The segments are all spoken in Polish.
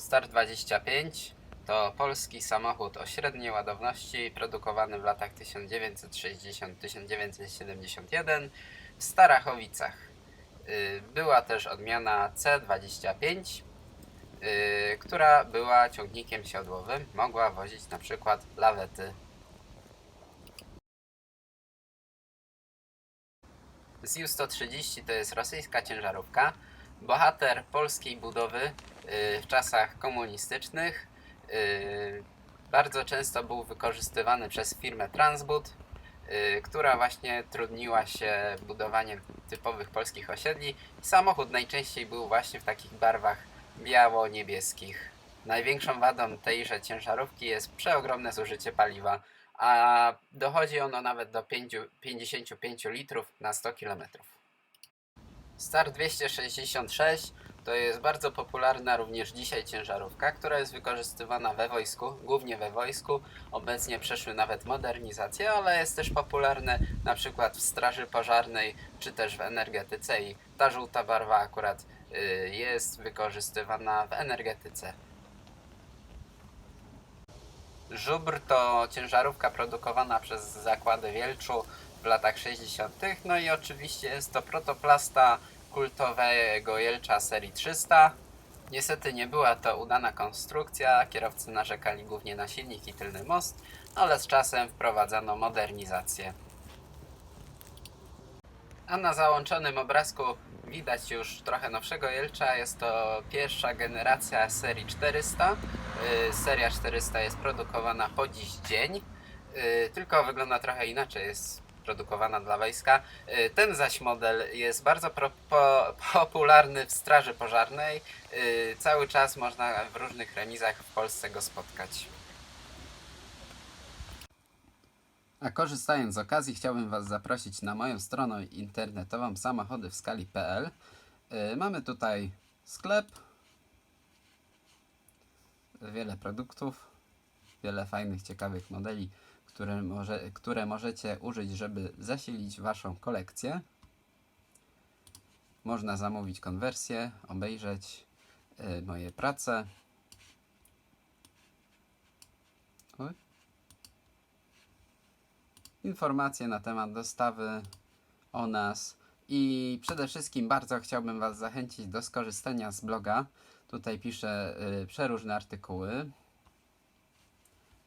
Star 25 to polski samochód o średniej ładowności produkowany w latach 1960-1971 w Starachowicach. Y, Była też odmiana C25, y, która była ciągnikiem siodłowym, mogła wozić na przykład lawety. ZU-130 to jest rosyjska ciężarówka, bohater polskiej budowy y, w czasach komunistycznych. y, Bardzo często był wykorzystywany przez firmę Transbud, y, która właśnie trudniła się budowaniem typowych polskich osiedli. Samochód najczęściej był właśnie w takich barwach biało-niebieskich. Największą wadą tejże ciężarówki jest przeogromne zużycie paliwa, a dochodzi ono nawet do 5 55 litrów na 100 km. Star 266 to jest bardzo popularna również dzisiaj ciężarówka, która jest wykorzystywana we wojsku, głównie we wojsku. Obecnie przeszły nawet modernizację, ale jest też popularne na przykład w straży pożarnej czy też w energetyce i ta żółta barwa akurat y, jest wykorzystywana w energetyce. Żubr to ciężarówka produkowana przez zakłady Wielczu w latach 60. No i oczywiście jest to protoplasta kultowego Jelcza serii 300. Niestety nie była to udana konstrukcja, kierowcy narzekali głównie na silnik i tylny most, ale z czasem wprowadzano modernizację. A na załączonym obrazku widać już trochę nowszego Jelcza. Jest to pierwsza generacja serii 400. Yy, Seria 400 jest produkowana po dziś dzień, yy, tylko wygląda trochę inaczej. Jest produkowana dla wojska. Yy, Ten zaś model jest bardzo pro, po, popularny w straży pożarnej. Yy, Cały czas można w różnych remizach w Polsce go spotkać. A korzystając z okazji, chciałbym Was zaprosić na moją stronę internetową samochody w skali.pl. Yy, Mamy tutaj sklep, wiele produktów, wiele fajnych, ciekawych modeli, które, może, które możecie użyć, żeby zasilić Waszą kolekcję. Można zamówić konwersję, obejrzeć yy, moje prace. Oj. Informacje na temat dostawy o nas i przede wszystkim bardzo chciałbym Was zachęcić do skorzystania z bloga. Tutaj piszę y, przeróżne artykuły,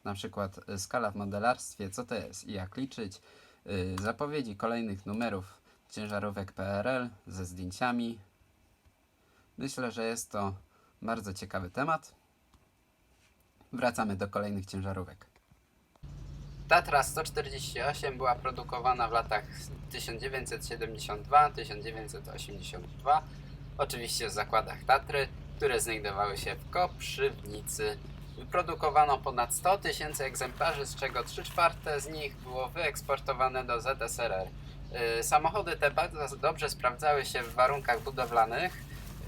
na przykład y, skala w modelarstwie, co to jest i jak liczyć, y, zapowiedzi kolejnych numerów ciężarówek PRL ze zdjęciami. Myślę, że jest to bardzo ciekawy temat. Wracamy do kolejnych ciężarówek. Tatra 148 była produkowana w latach 1972-1982, oczywiście w zakładach Tatry, które znajdowały się w Koprzywnicy. Wyprodukowano ponad 100 tysięcy egzemplarzy, z czego 3 czwarte z nich było wyeksportowane do ZSRR. Yy, Samochody te bardzo dobrze sprawdzały się w warunkach budowlanych.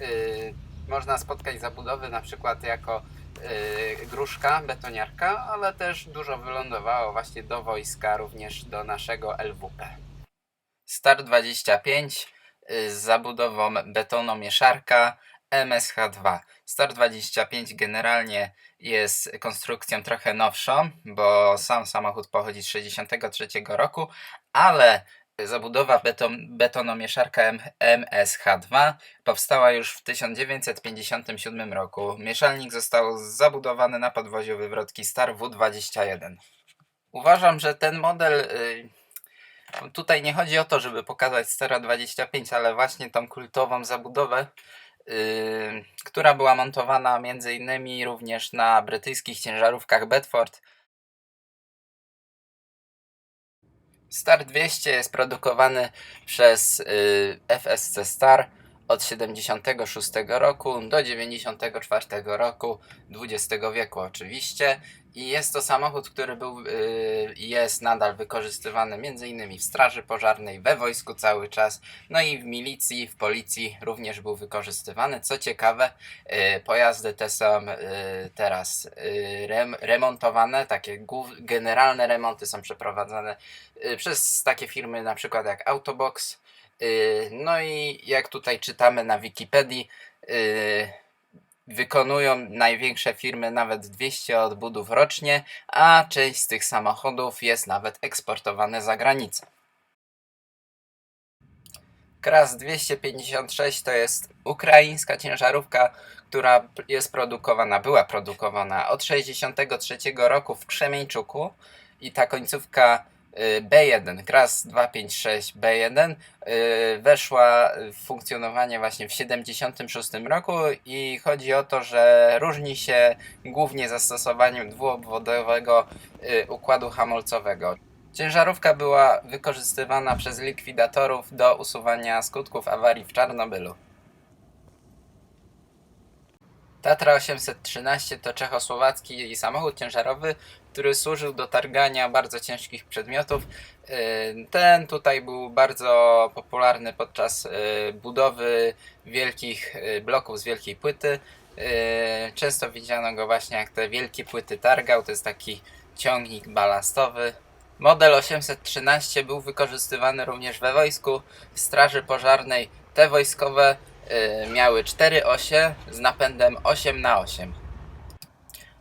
Yy, Można spotkać zabudowy na przykład jako yy, gruszka, betoniarka, ale też dużo wylądowało właśnie do wojska, również do naszego LWP. Star 25 y, z zabudową betonomieszarka MSH2. Star 25 generalnie jest konstrukcją trochę nowszą, bo sam samochód pochodzi z 63 roku, ale zabudowa beton, betonomieszarka M- MSH2 powstała już w 1957 roku. Mieszalnik został zabudowany na podwoziu wywrotki Star W21. Uważam, że ten model y, Tutaj nie chodzi o to, żeby pokazać Stara 25, ale właśnie tą kultową zabudowę, yy, która była montowana między innymi również na brytyjskich ciężarówkach Bedford. Star 200 jest produkowany przez yy, FSC Star od 76 roku do 94 roku XX wieku oczywiście i jest to samochód, który był i jest nadal wykorzystywany m.in. w straży pożarnej, we wojsku cały czas, no i w milicji, w policji również był wykorzystywany. Co ciekawe, yy, pojazdy te są yy, teraz rem, remontowane, takie generalne remonty są przeprowadzane przez takie firmy na przykład jak Autobox. Yy, no i jak tutaj czytamy na Wikipedii, yy, Wykonują największe firmy nawet 200 odbudów rocznie, a część z tych samochodów jest nawet eksportowane za granicę. Kras 256 to jest ukraińska ciężarówka, która jest produkowana, była produkowana od 63 roku w Krzemieńczuku i ta końcówka y, B1, Kras 256 B1 y, weszła w funkcjonowanie właśnie w 76 roku i chodzi o to, że różni się głównie zastosowaniem dwuobwodowego y, układu hamulcowego. Ciężarówka była wykorzystywana przez likwidatorów do usuwania skutków awarii w Czarnobylu. Tatra 813 to czechosłowacki samochód ciężarowy, który służył do targania bardzo ciężkich przedmiotów. Yy, Ten tutaj był bardzo popularny podczas yy, budowy wielkich yy, bloków z wielkiej płyty. Często widziano go właśnie jak te wielkie płyty targał. To jest taki ciągnik balastowy. Model 813 był wykorzystywany również we wojsku, w straży pożarnej. Te wojskowe y, miały 4 osie z napędem 8 na 8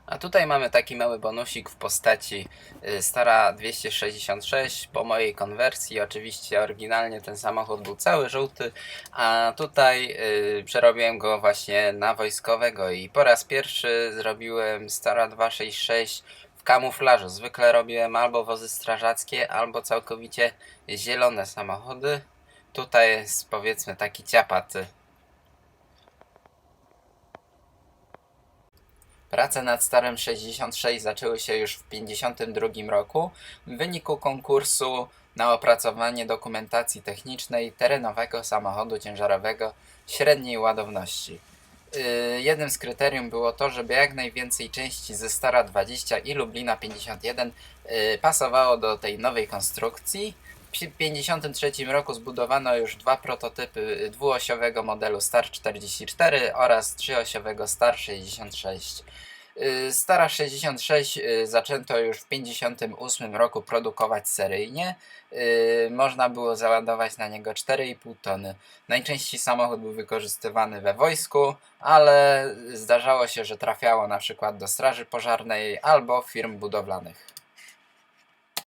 A tutaj mamy taki mały bonusik w postaci y, stara 266 po mojej konwersji. Oczywiście oryginalnie ten samochód był cały żółty, a tutaj y, przerobiłem go właśnie na wojskowego i po raz pierwszy zrobiłem stara 266 w kamuflażu. Zwykle robiłem albo wozy strażackie, albo całkowicie zielone samochody. Tutaj jest powiedzmy taki ciapaty. Prace nad starym 66 zaczęły się już w 1952 roku w wyniku konkursu na opracowanie dokumentacji technicznej terenowego samochodu ciężarowego średniej ładowności. Yy, jednym z kryterium było to, żeby jak najwięcej części ze Stara 20 i Lublina 51 yy, pasowało do tej nowej konstrukcji. W 1953 roku zbudowano już dwa prototypy dwuosiowego modelu Star 44 oraz trzyosiowego Star 66. Yy, Stara 66 yy, zaczęto już w 1958 roku produkować seryjnie. Yy, Można było załadować na niego 4,5 tony. Najczęściej samochód był wykorzystywany we wojsku, ale zdarzało się, że trafiało na przykład do straży pożarnej albo firm budowlanych.